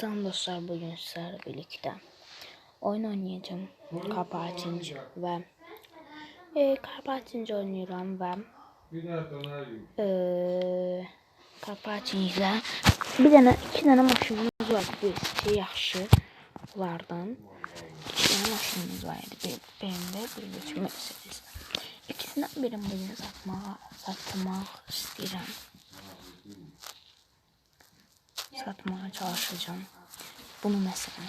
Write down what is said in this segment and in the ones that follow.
Selam dostlar bugün sizlerle birlikte oyun oynayacağım. Carpathinci ve e, Carpathinci oynuyorum ve e, Carpathinci bir tane iki tane maşınımız var. Birisi yaxşı lardan iki tane maşınımız var. İdi bir, benim de bir geçim Mercedes ikisinden birini bugün satmağa satmaq istəyirəm satmaya çalışacağım. Bunu mesela.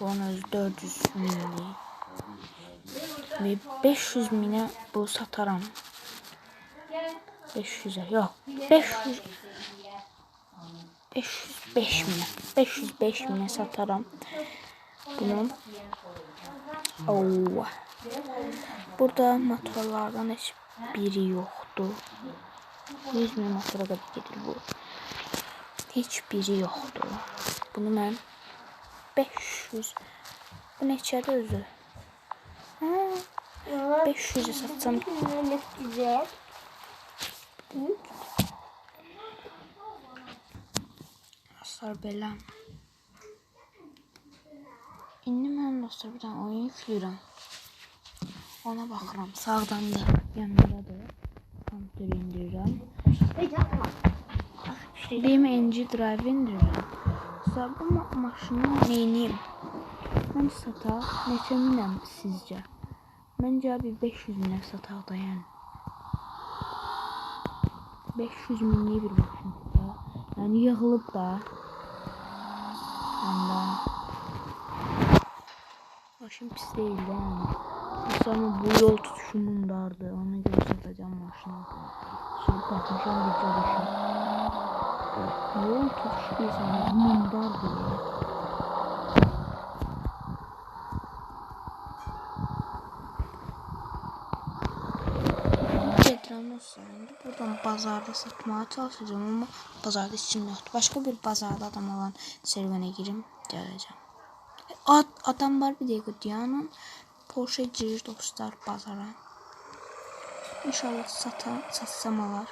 Bunun özü 400 milli. Ve 500 mine bu satarım. 500'e yok. 500 505 mine. 505 mine satarım. Bunun Oo. Burada motorlardan hiç biri yoktu. 100 min motora da gelir bu. Hiçbiri yoktu. Bunu ben 500 bu neçədir özü? Ha, 500'e satsam güzel. Dostlar belə. İndi mən dostlar bir dənə oyun yükləyirəm. Ona baxıram. Sağdan da yanındadır. Kompüteri Benim NG Drive indirirəm. Dostlar bu ma maşını neyniyim? Mən sata neçə minəm sizcə? Məncə bir 500 minə sataq da yəni. 500 minlik bir maşın da. Yani yığılıb da. Onda maşın pis değil de yani. Sonra bu yol tutuşumun dardı. Ona göre satacağım maşını. Şimdi bakmışam video dışı. Yol tutuştuğu zaman mundar diye. söylendi. Buradan pazarda satmaya çalışacağım ama pazarda içim yoktu. Başka bir pazarda adam olan serüvene gireyim geleceğim. E, Ad, adam var bir dakika Diyanın Porsche G9'lar pazara. İnşallah sata, satsamalar.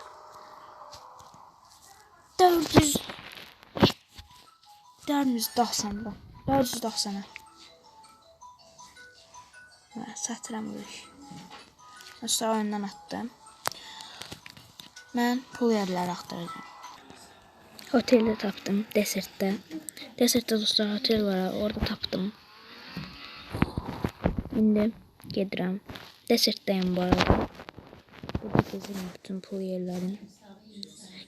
490-dan. 490-a. Hə, satıram görüş. Aşağı oyundan atdım. Mən pul yerləri axtaracağam. Oteldə tapdım, desertdə. Desertdə dostlar otel var, orada tapdım. İndi gedirəm. Desertdəyim bu arada. Burada gezirim bütün pul yerlərini.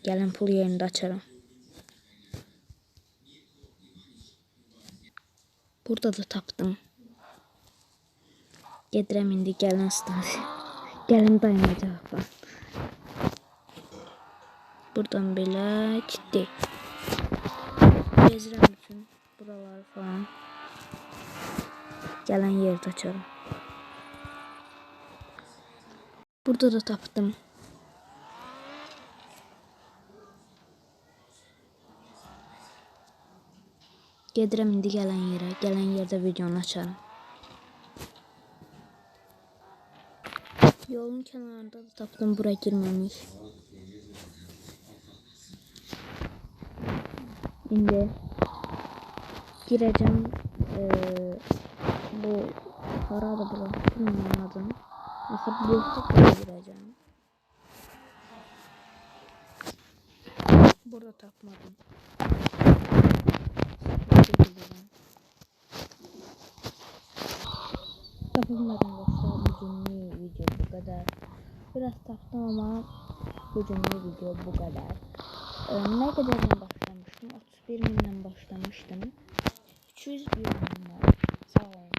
Gəlin pul yerini də açarım. Burada da tapdım. Gedirəm indi gəlin stansiya. Gəlin dayanacaq bax. Buradan belə ciddi. Gezirəm bütün buraları falan. Gələn yerdə açarım. Burada da tapdım. Gedirəm indi gələn yerə. Gələn yerdə videonu açarım. Yolun kenarında da tapdım. Bura girmemiş. Şimdi gireceğim. Ee, bu para da bura. Bilmiyorum adını. Ahır blokta gireceğim. Burada tapmadım. Tapılmadım dostlar. Bugünlük video bu kadar. Biraz taptım ama bugünlük video bu kadar. Ee, ne kadardan başlamıştım? 31 binden başlamıştım. 200 bin var. Sağ olun.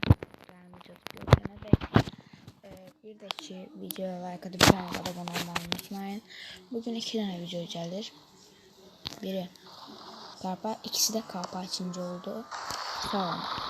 Videoda görüşene dek. Ee, bir de ki videoya like atıp kanala abone olmayı unutmayın. Bugün iki tane video gelir. Biri Karpa, ikisi de Karpa içinci oldu. Sağ olun.